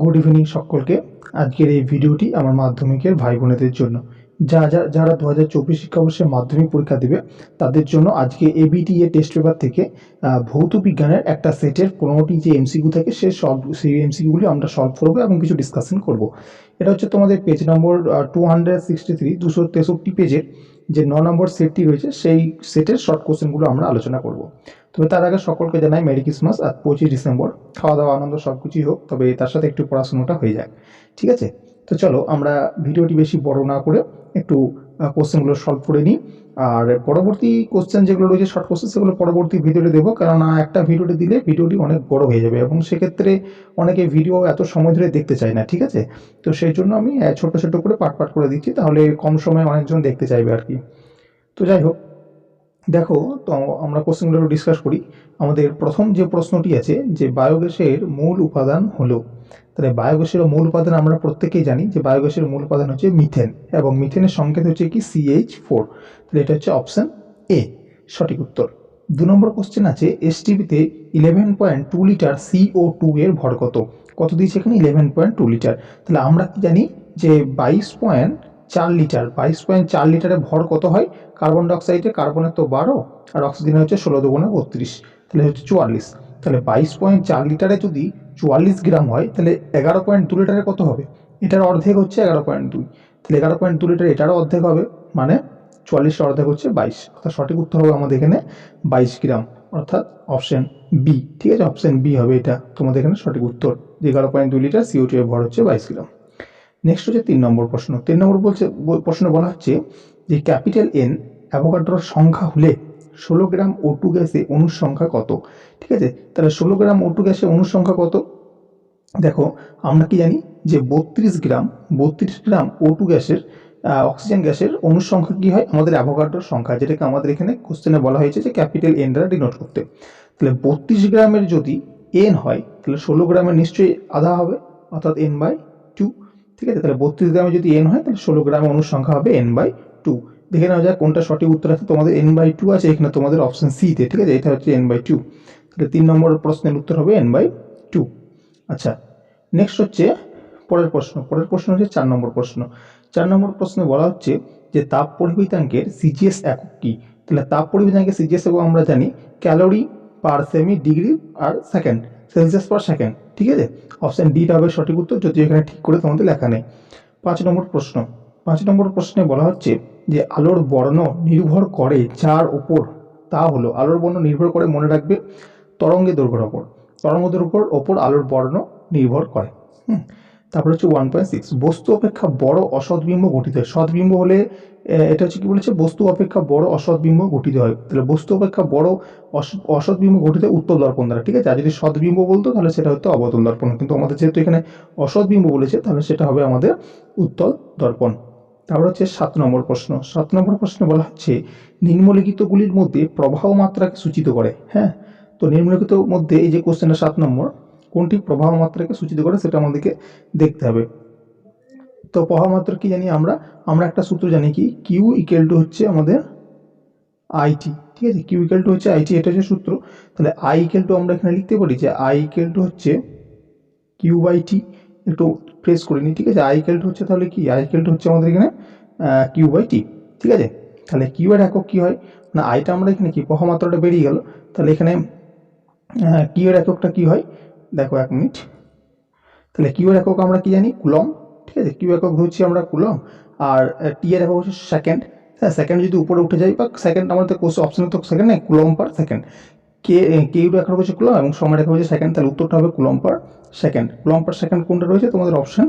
Good evening সকলকে। আজকের এই ভিডিওটি আমার মাধ্যমিকের ভাই বোনেদের জন্য। যা যা, যারা দু হাজার চব্বিশ শিক্ষাবর্ষে মাধ্যমিক পরীক্ষা দেবে, তাদের জন্য আজকে এবিটি এ টেস্ট পেপার থেকে ভৌত বিজ্ঞানের একটা সেটের পনেরোটি যে এমসিকিউ থাকে, সে সব, সেই এমসিকিউগুলি আমরা সলভ করব এবং কিছু ডিসকাশন করব। এটা হচ্ছে তোমাদের page number two hundred sixty three দুশো তেষট্টি পেজের যে ন নম্বর সেটটি রয়েছে, সেই সেটের শর্ট কোশ্চেনগুলো আমরা আলোচনা করব। তবে তার আগে সকলকে জানাই মেরি ক্রিসমাস আর পঁচিশ ডিসেম্বর। খাওয়া দাওয়া আনন্দ সব কিছুই হোক, তবে তার সাথে একটু পড়াশোনাটা হয়ে যাক, ঠিক আছে? তো চলো আমরা ভিডিওটি বেশি বড় না করে একটু কোশ্চেনগুলো সলভ করে নিই। আর পরবর্তী কোশ্চেন যেগুলো রয়েছে শর্ট কোশ্চেন সেগুলো পরবর্তী ভিডিওতে দেবো। কেননা একটা ভিডিওতে দিলে ভিডিওটি অনেক বড় হয়ে যাবে এবং সেক্ষেত্রে অনেকে ভিডিও এত সময় ধরে দেখতে চায় না, ঠিক আছে? তো সেই জন্য আমি ছোট ছোট করে পাট পাট করে দিচ্ছি, তাহলে কম সময়ে অনেকজন দেখতে চাইবে আর কি। তো যাই হোক দেখো, তো আমরা কোশ্চেনগুলো ডিসকাস করি। আমাদের প্রথম যে প্রশ্নটি আছে যে বায়োগ্যাসের মূল উপাদান হলো। তাহলে বায়োগ্যাসের মূল উপাদান আমরা প্রত্যেকেই জানি যে বায়োগ্যাসের মূল উপাদান হচ্ছে মিথেন এবং মিথেনের সংকেত হচ্ছে কি? সিএইচ ফোর তাহলে এটা হচ্ছে অপশন এ সঠিক উত্তর। দু নম্বর কোশ্চেন আছে এসটিভিতে eleven point two litre CO two এর ভর কত? কত দিয়েছে এখানে? ইলেভেন পয়েন্ট টু লিটার তাহলে আমরা কি জানি যে বাইশ পয়েন্ট চার লিটার। বাইশ পয়েন্ট চার লিটারে ভর কত হয়? কার্বন ডাইঅক্সাইডে কার্বনের তো বারো, আর অক্সিজেনের হচ্ছে ষোলো দুগুণে বত্রিশ, তাহলে হচ্ছে চুয়াল্লিশ। তাহলে বাইশ পয়েন্ট চার লিটারে যদি চুয়াল্লিশ গ্রাম হয়, তাহলে এগারো পয়েন্ট দু লিটারে কত হবে? এটার অর্ধেক হচ্ছে এগারো পয়েন্ট দুই। তাহলে এগারো পয়েন্ট দু লিটার এটারও অর্ধেক হবে মানে চুয়াল্লিশের অর্ধেক হচ্ছে বাইশ। অর্থাৎ সঠিক উত্তর হবে আমাদের এখানে বাইশ গ্রাম, অর্থাৎ অপশন বি ঠিক আছে? অপশন বি হবে এটা, তোমাদের এখানে সঠিক উত্তর। এগারো পয়েন্ট দুই লিটার সিও ভর হচ্ছে বাইশ গ্রাম। নেক্সট হচ্ছে তিন নম্বর প্রশ্ন। তিন নম্বর বলছে প্রশ্ন বলা হচ্ছে যে ক্যাপিটাল এন অ্যাভোগাড্রোর সংখ্যা হলে ষোলো গ্রাম ও টু গ্যাসে অণুর সংখ্যা কত? ঠিক আছে? তাহলে ষোলো গ্রাম ও টু গ্যাসে অণুর সংখ্যা কত? দেখো, আমরা কি জানি যে বত্রিশ গ্রাম বত্রিশ গ্রাম ও টু গ্যাসের অক্সিজেন গ্যাসের অণুর সংখ্যা কি হয়? আমাদের অ্যাভোগাড্রোর সংখ্যা, যেটাকে আমাদের এখানে কোশ্চেনে বলা হয়েছে যে ক্যাপিটাল এন দ্বারা ডিনোট করতে। তাহলে বত্রিশ গ্রামের যদি এন হয়, তাহলে ষোলো গ্রামের নিশ্চয়ই আধা হবে, অর্থাৎ এন বাই ঠিক আছে? তাহলে বত্রিশ গ্রামে যদি এন হয়, তাহলে ষোলো গ্রামে অণুর সংখ্যা হবে এন বাই টু দেখে নেওয়া যায় কোনটা সঠিক উত্তর আছে। তোমাদের এন বাই টু আছে, এখানে তোমাদের অপশন সিতে ঠিক আছে? এটা হচ্ছে এন বাই টু তাহলে তিন নম্বর প্রশ্নের উত্তর হবে এন বাই টু আচ্ছা নেক্সট হচ্ছে পরের প্রশ্ন। পরের প্রশ্ন হচ্ছে চার নম্বর প্রশ্ন। চার নম্বর প্রশ্নে বলা হচ্ছে যে, তাপ পরিহিতাঙ্কের সিজিএস একক কি? তাহলে তাপ পরিহিতাঙ্কের সিজিএস একক আমরা জানি ক্যালোরি পার সেমি ডিগ্রি আর সেকেন্ড সেলসিয়াস পার সেকেন্ড ঠিক আছে অপশান ডিটা হবে সঠিক উত্তর যদি এখানে ঠিক করে তোমাদের লেখা নেই। পাঁচ নম্বর প্রশ্ন, পাঁচ নম্বর প্রশ্নে বলা হচ্ছে যে আলোর বর্ণ নির্ভর করে যার ওপর তা হলো আলোর বর্ণ নির্ভর করে মনে রাখবে, তরঙ্গের দৈর্ঘ্যের ওপর তরঙ্গ দৈর্ঘ্যের ওপর আলোর বর্ণ নির্ভর করে, হুম? তারপর হচ্ছে ওয়ান পয়েন্ট সিক্স বস্তু অপেক্ষা বড় অসৎবিম্ব গঠিত হয়। সৎবিম্ব হলে এটা হচ্ছে কি বলেছে? বস্তু অপেক্ষা বড় অসৎবিম্ব গঠিত হয়। তাহলে বস্তু অপেক্ষা বড় অস- অসৎবিম্ব গঠিত হয় উত্তল দর্পণ দ্বারা, ঠিক আছে? আর যদি সৎবিম্ব বলতো, তাহলে সেটা হতো অবতল দর্পণ। কিন্তু আমাদের যেহেতু এখানে অসৎবিম্ব বলেছে, তাহলে সেটা হবে আমাদের উত্তল দর্পণ। তারপর হচ্ছে সাত নম্বর প্রশ্ন। সাত নম্বর প্রশ্নে বলা হচ্ছে, নিম্নলিখিতগুলির মধ্যে প্রবাহ মাত্রাকে সূচিত করে। হ্যাঁ? তো নিম্নলিখিত মধ্যে এই যে কোশ্চেনটা সাত নম্বর কোনটি প্রবাহ মাত্রাকে সূচিত করে সেটা আমাদেরকে দেখতে হবে। তো প্রবাহ মাত্রা কি জানি আমরা? আমরা একটা সূত্র জানি কি? কিউ ইকুয়াল টু হচ্ছে আমাদের আইটি ঠিক আছে? কিউ ইকুয়াল টু হচ্ছে আইটি এটা হচ্ছে সূত্র। তাহলে আই ইকুয়াল টু আমরা এখানে লিখতে পারি যে আই ইকুয়াল টু হচ্ছে কিউ বাই টি একটু প্রেস করে নিই, ঠিক আছে? আই ইকুয়াল টু হচ্ছে তাহলে কি? আই ইকুয়াল টু হচ্ছে আমাদের এখানে কিউ বাই টি ঠিক আছে? তাহলে কিউ এর একক কী হয়? না আইটা আমরা এখানে কি? প্রবাহ মাত্রাটা বেরিয়ে গেল। তাহলে এখানে কিউ এর এককটা কি হয়? দেখো এক মিনিট। তাহলে কিউ এর একক আমরা কি জানি? কুলম ঠিক আছে, কিউ একক ধরছি আমরা কুলম আর টি এর একক হচ্ছে সেকেন্ড হ্যাঁ সেকেন্ড যদি উপরে উঠে যায়, বা সেকেন্ড আমাদের কোর্স অপশনে তো সেকেন্ড নেই কুলম পার সেকেন্ড কে কিউ একক হচ্ছে কুলম এবং সময় রেখা হচ্ছে সেকেন্ড তাহলে উত্তরটা হবে coulomb per second coulomb per second কোনটা রয়েছে? তোমাদের অপশন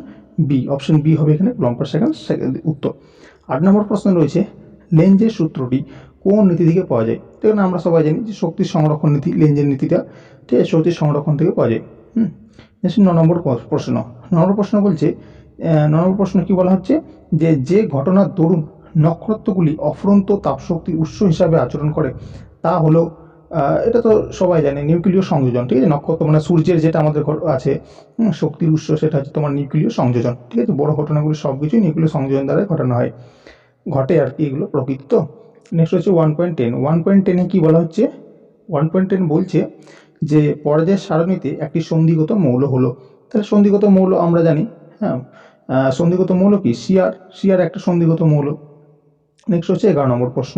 বি অপশন বি হবে এখানে কুলম পার সেকেন্ড উত্তর। আট নম্বর প্রশ্ন রয়েছে লেঞ্জের সূত্রটি কোন নীতি থেকে পাওয়া যায়? তো এখানে আমরা সবাই জানি যে শক্তি সংরক্ষণ নীতি লেঞ্জের নীতিটা, ঠিক আছে? শক্তি সংরক্ষণ থেকে পাওয়া যায়। হুম? ন নম্বর প্রশ্ন। ন নম্বর প্রশ্ন বলছে ন নম্বর প্রশ্ন কি বলা হচ্ছে? যে যে ঘটনার দরুন নক্ষত্রগুলি অফুরন্ত তাপশক্তির উৎস হিসাবে আচরণ করে, তা হলো এটা তো সবাই জানে, নিউক্লিয় সংযোজন, ঠিক আছে? নক্ষত্র মানে সূর্যের যেটা আমাদের আছে শক্তির উৎস সেটা হচ্ছে তোমার নিউক্লিয় সংযোজন, ঠিক আছে? বড় ঘটনাগুলি সব কিছুই নিউক্লিয় সংযোজন দ্বারা ঘটানো হয়। ঘটে আর কি এগুলো প্রকৃত। নেক্সট হচ্ছে one point ten one point টেনে কী বলা হচ্ছে? ওয়ান পয়েন্ট টেন বলছে যে পর্যায়ের সারণীতে একটি সন্ধিগত মৌল হলো। তাহলে সন্ধিগত মৌল আমরা জানি হ্যাঁ সন্ধিগত মৌল কি? সিআর সিআর একটা সন্ধিগত মৌল। নেক্সট হচ্ছে এগারো নম্বর প্রশ্ন।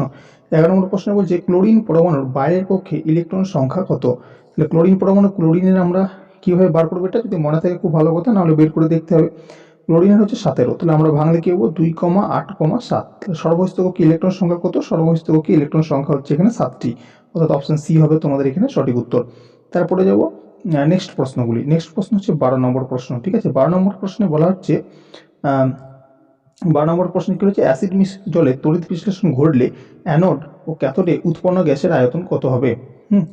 এগারো নম্বর প্রশ্ন বলছে, ক্লোরিন পরমাণুর বাইরের পক্ষে ইলেকট্রন সংখ্যা কত? তাহলে ক্লোরিন পরমাণু ক্লোরিনের আমরা কীভাবে বার করব? এটা যদি মনে থাকে খুব ভালো কথা, নাহলে বের করে দেখতে হবে। ক্লোরিনের হচ্ছে সাতেরো তাহলে আমরা ভাঙলে কি হব? দুই কমা আট কমা সাত। সর্বস্থকি ইলেকট্রন সংখ্যা কত? সর্বস্থকি ইলেকট্রন সংখ্যা হচ্ছে এখানে সাতটি। অর্থাৎ অপশন সি হবে তোমাদের এখানে সঠিক উত্তর। তারপরে যাব নেক্সট প্রশ্নগুলি। নেক্সট প্রশ্ন হচ্ছে বারো নম্বর প্রশ্ন, ঠিক আছে? বারো নম্বর প্রশ্নে বলা হচ্ছে বারো নম্বর প্রশ্ন কী হচ্ছে অ্যাসিড মিশ্রিত জলে তড়িৎ বিশ্লেষণ ঘটলে অ্যানোড ও ক্যাথোডে উৎপন্ন গ্যাসের আয়তন কত হবে? হুম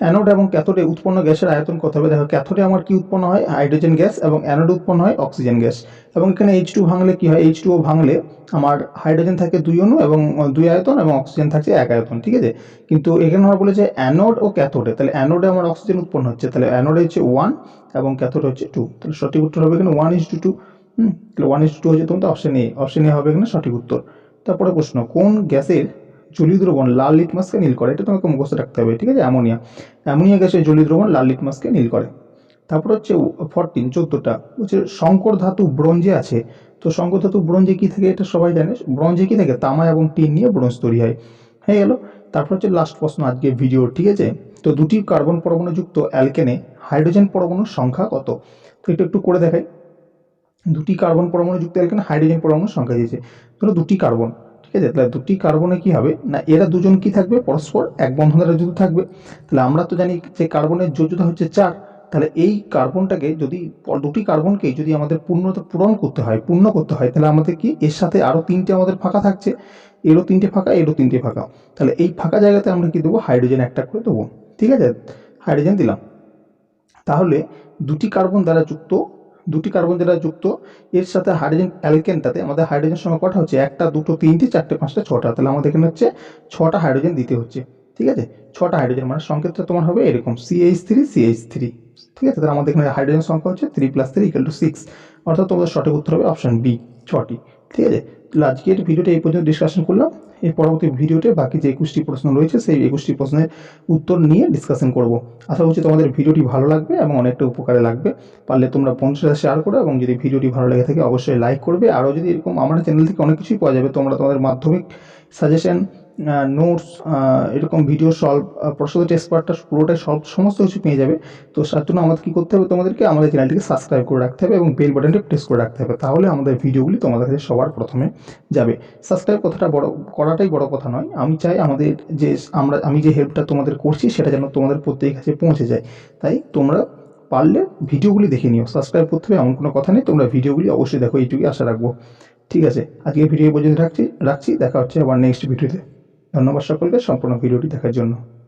অ্যানোড এবং ক্যাথোডে উৎপন্ন গ্যাসের আয়তন কত হবে? দেখো, ক্যাথোডে আমার কি উৎপন্ন হয়? হাইড্রোজেন গ্যাস এবং অ্যানোডে উৎপন্ন হয় অক্সিজেন গ্যাস। এবং এখানে এইচ টু ভাঙলে কি হয়? এইচ টু ভাঙলে আমার হাইড্রোজেন থাকে দুই অণু এবং দুই আয়তন এবং অক্সিজেন থাকছে এক আয়তন, ঠিক আছে? কিন্তু এখানে আমরা বলেছে অ্যানোড ও ক্যাথোডে। তাহলে অ্যানোডে আমার অক্সিজেন উৎপন্ন হচ্ছে। তাহলে অ্যানোডে হচ্ছে ওয়ান এবং ক্যাথোডে হচ্ছে টু তাহলে সঠিক উত্তর হবে এখানে ওয়ান ইস টু টু হুম, তাহলে ওয়ান ইস টু হচ্ছে তোমাদের অপশন এ অপশন এ হবে এখানে সঠিক উত্তর। তারপরে প্রশ্ন, কোন গ্যাসের জলীয় দ্রবণ, লাল লিটমাসকে নীল করে। এটা তোমাকে মুখস্থ রাখতে হবে, ঠিক আছে? অ্যামোনিয়া। অ্যামোনিয়া গ্যাসের জলীয় দ্রবণ, লাল লিটমাসকে নীল করে। তারপর হচ্ছে ফরটিন চোদ্দোটা। হচ্ছে শঙ্কর ধাতু ব্রোঞ্জে আছে। তো শঙ্কর ধাতু ব্রোঞ্জে কী থাকে? এটা সবাই জানে। ব্রোঞ্জে কী থাকে? তামা এবং টিন নিয়ে ব্রোঞ্জ তৈরি হয়। হয়ে গেল। তারপর হচ্ছে লাস্ট প্রশ্ন আজকে ভিডিও ঠিক আছে? তো দুটি কার্বন পরমাণুযুক্ত অ্যালকেনে হাইড্রোজেন পরমাণুর সংখ্যা কত? তো এটা একটু করে দেখাই। দুটি কার্বন পরমাণু যুক্ত অ্যালকেনে হাইড্রোজেন পরমাণুর সংখ্যা দিয়েছে। ধরো দুটি কার্বন ঠিক আছে? তাহলে দুটি কার্বনে কি হবে? না, এরা দুজন কি থাকবে? পরস্পর এক বন্ধন দ্বারা যুক্ত থাকবে, তাহলে আমরা তো জানি যে কার্বনের যোজ্যতা হচ্ছে চার। তাহলে এই কার্বনটাকে যদি, দুটি কার্বনকে যদি আমাদের পূর্ণতা পূরণ করতে হয়, পূর্ণ করতে হয়, তাহলে আমাদের কি? এর সাথে আরও তিনটে আমাদের ফাঁকা থাকছে। এরও তিনটে ফাঁকা, এরও তিনটে ফাঁকা। তাহলে এই ফাঁকা জায়গাতে আমরা কি দেবো? হাইড্রোজেন একটা করে দেবো। ঠিক আছে? হাইড্রোজেন দিলাম। তাহলে দুটি কার্বন দ্বারা যুক্ত দুটি কার্বন দ্বারা যুক্ত। এর সাথে হাইড্রোজেন অ্যালকেনটাতে আমাদের হাইড্রোজেন সংখ্যা কটা হচ্ছে একটা, দুটো, তিনটে, চারটে, পাঁচটা, ছটা। তাহলে আমাদের এখানে হচ্ছে ছটা হাইড্রোজেন দিতে হচ্ছে। ঠিক আছে? ছটা হাইড্রোজেন মানে সংকেতটা তোমার হবে এরকম সিএইচ থ্রি সিএইচ থ্রি ঠিক আছে? তাহলে আমাদের এখানে হাইড্রোজেন সংখ্যা হচ্ছে three plus three equal to six অর্থাৎ তোমাদের সঠিক উত্তর হবে অপশান বি ছটি। ঠিক আছে? আজকের ভিডিওটা এই পর্যন্ত ডিসকাশন করলাম। এই পরবর্তী ভিডিওতে বাকি যে একুশটি প্রশ্ন রয়েছে, সেই একুশটি প্রশ্নের উত্তর নিয়ে ডিসকাশন করব। আশা করছি তোমাদের ভিডিওটি ভালো লাগবে এবং অনেকটা উপকারে লাগবে। পারলে তোমরা বন্ধুরা শেয়ার করো এবং যদি ভিডিওটি ভালো লেগে থাকে, অবশ্যই লাইক করবে। আরও যদি এরকম আমার চ্যানেল থেকে অনেক কিছুই পাওয়া যাবে, তোমরা তোমাদের মাধ্যমিক সাজেশন নোটস এরকম ভিডিও সলভ প্রশ্ন টেস্ট পার্টটা পুরোটাই সলভ সমস্ত কিছু পেয়ে যাবে। তো তার জন্য আমাদের কী করতে হবে তোমাদেরকে? আমাদের চ্যানেলটিকে সাবস্ক্রাইব করে রাখতে হবে এবং বেল বাটনটি প্রেস করে রাখতে হবে। তাহলে আমাদের ভিডিওগুলি তোমাদের কাছে সবার প্রথমে যাবে। সাবস্ক্রাইব কথাটা বড়, করাটাই বড় কথা নয়। আমি চাই আমাদের যে, আমরা, আমি যে হেল্পটা তোমাদের করছি, সেটা যেন তোমাদের প্রত্যেকের কাছে পৌঁছে যায়। তাই তোমরা পারলে ভিডিওগুলি দেখে নিও। সাবস্ক্রাইব করতে হবে, এমন কোনো কথা নেই। তোমরা ভিডিওগুলি অবশ্যই দেখো, এইটুকুই আশা রাখব। ঠিক আছে? আজকে ভিডিও পর্যন্ত রাখছি রাখছি। দেখা হচ্ছে আবার নেক্সট ভিডিওতে ধন্যবাদ সকলকে সম্পূর্ণ ভিডিওটি দেখার জন্য।